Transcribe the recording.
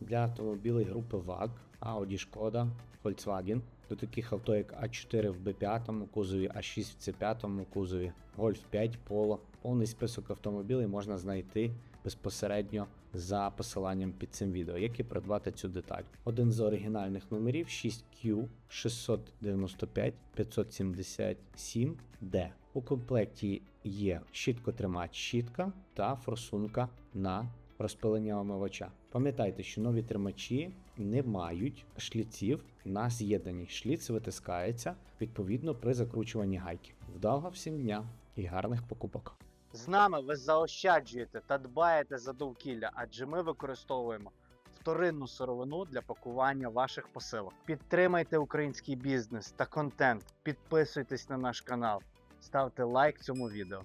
для автомобілей групи ВАГ, Audi Шкода, Volkswagen. До таких авто, як А4 в Б5 кузові, А6 в С5 кузові, Golf 5 Polo. Повний список автомобілів можна знайти безпосередньо за посиланням під цим відео, як і придбати цю деталь. Один з оригінальних номерів 6Q 695 577 d У комплекті є щіткотримач щітка та форсунка на розпилення омивача. Пам'ятайте, що нові тримачі не мають шліців на з'єднанні. Шліц витискається відповідно при закручуванні гайки. Вдалого всім дня і гарних покупок! З нами ви заощаджуєте та дбаєте за довкілля, адже ми використовуємо вторинну сировину для пакування ваших посилок. Підтримайте український бізнес та контент, підписуйтесь на наш канал, ставте лайк цьому відео.